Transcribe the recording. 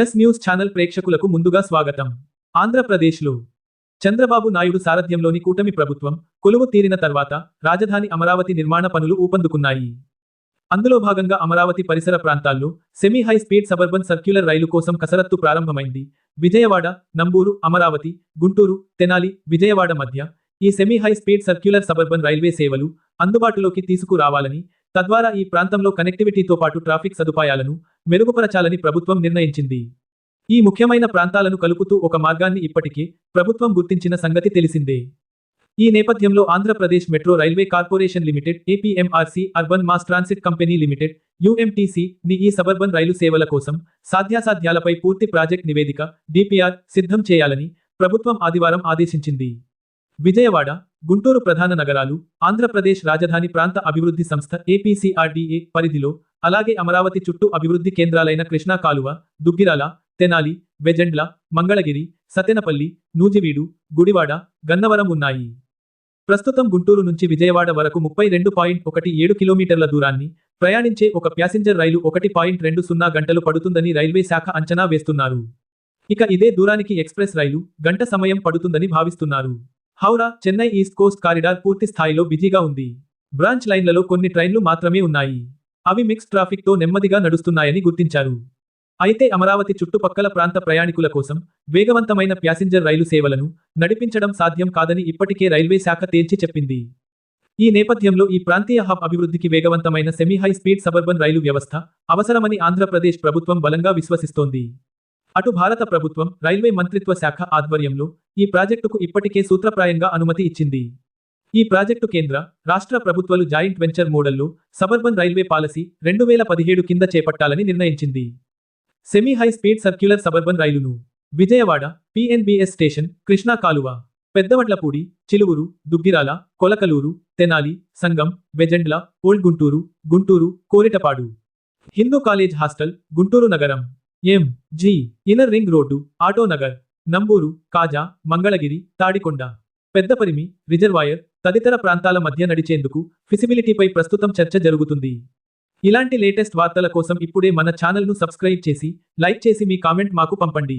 Yes news channel ప్రేక్షకులకు ముందుగా స్వాగతం. ఆంధ్రప్రదేశ్లో చంద్రబాబు నాయుడు సారథ్యంలోని కూటమి ప్రభుత్వం కొలువు తీరిన తర్వాత రాజధాని అమరావతి నిర్మాణ పనులు ఊపందుకున్నాయి. అందులో భాగంగా అమరావతి పరిసర ప్రాంతాల్లో semi high speed suburban circular rail కోసం కసరత్తు ప్రారంభమైంది. విజయవాడ నంబూరు అమరావతి గుంటూరు తెనాలి విజయవాడ మధ్య ఈ semi high speed circular suburban railway సేవలు అందుబాటులోకి తీసుకురావాలని తద్వారా ఈ ప్రాంతంలో కనెక్టివిటీతో పాటు ట్రాఫిక్ సదుపాయాలను మెరుగుపరచాలని ప్రభుత్వం నిర్ణయించింది. ఈ ముఖ్యమైన ప్రాంతాలను కలుపుతూ ఒక మార్గాన్ని ఇప్పటికే ప్రభుత్వం గుర్తించిన సంగతి తెలిసిందే. ఈ నేపథ్యంలో Andhra Pradesh metro railway corporation limited APMRC urban mass transit company limited UMTC ని ఈ సబర్బన్ రైలు సేవల కోసం సాధ్యాసాధ్యాలపై పూర్తి ప్రాజెక్ట్ నివేదిక డిపిఆర్ సిద్ధం చేయాలని ప్రభుత్వం ఆదివారం ఆదేశించింది. విజయవాడ గుంటూరు ప్రధాన నగరాలు ఆంధ్రప్రదేశ్ రాజధాని ప్రాంత అభివృద్ధి సంస్థ ఏపీసీఆర్డీఏ పరిధిలో అలాగే అమరావతి చుట్టూ అభివృద్ధి కేంద్రాలైన కృష్ణా కాలువ దుగ్గిరాల తెనాలి వెజెండ్ల మంగళగిరి సతెనపల్లి నూజివీడు గుడివాడ గన్నవరం ఉన్నాయి. ప్రస్తుతం గుంటూరు నుంచి విజయవాడ వరకు ముప్పై రెండు పాయింట్ ఒకటి ఏడు కిలోమీటర్ల దూరాన్ని ప్రయాణించే ఒక ప్యాసింజర్ రైలు ఒకటి పాయింట్ రెండు సున్నా గంటలు పడుతుందని రైల్వే శాఖ అంచనా వేస్తున్నారు. ఇక ఇదే దూరానికి ఎక్స్ప్రెస్ రైలు గంట సమయం పడుతుందని భావిస్తున్నారు. Howrah Chennai east coast corridor పూర్తి స్థాయిలో బిజీగా ఉంది. బ్రాంచ్ లైన్లలో కొన్ని ట్రైన్లు మాత్రమే ఉన్నాయి. అవి మిక్స్ ట్రాఫిక్తో నెమ్మదిగా నడుస్తున్నాయని గుర్తించారు. అయితే అమరావతి చుట్టుపక్కల ప్రాంత ప్రయాణికుల కోసం వేగవంతమైన ప్యాసింజర్ రైలు సేవలను నడిపించడం సాధ్యం కాదని ఇప్పటికే రైల్వే శాఖ తేల్చి చెప్పింది. ఈ నేపథ్యంలో ఈ ప్రాంతీయ హబ్ అభివృద్ధికి వేగవంతమైన సెమీ హై స్పీడ్ సబర్బన్ రైలు వ్యవస్థ అవసరమని ఆంధ్రప్రదేశ్ ప్రభుత్వం బలంగా విశ్వసిస్తోంది. అటు భారత ప్రభుత్వం రైల్వే మంత్రిత్వ శాఖ ఆధ్వర్యంలో ఈ ప్రాజెక్టుకు ఇప్పటికే సూత్రప్రాయంగా అనుమతి ఇచ్చింది. ఈ ప్రాజెక్టు కేంద్ర రాష్ట్ర ప్రభుత్వాలు జాయింట్ వెంచర్ మోడల్లో సబర్బన్ రైల్వే పాలసీ రెండు వేల పదిహేడు కింద చేపట్టాలని నిర్ణయించింది. Semi high speed circular suburban రైలును విజయవాడ పిఎన్బిఎస్ స్టేషన్ కృష్ణా కాలువ Peddavadlapudi Chiluvuru Duggirala Kolakaluru Tenali Sangam Vejendla old Guntur Guntur Koritapadu. Hindu college hostel Guntur నగరం M G inner ring road Autonagar. Namburu Kaza Mangalagiri Tadikonda Pedaparimi reservoir తదితర ప్రాంతాల మధ్య నడిచేందుకు ఫిసిబిలిటీపై ప్రస్తుతం చర్చ జరుగుతుంది. ఇలాంటి లేటెస్ట్ వార్తల కోసం ఇప్పుడే మన ఛానల్ను సబ్స్క్రైబ్ చేసి లైక్ చేసి మీ కామెంట్ మాకు పంపండి.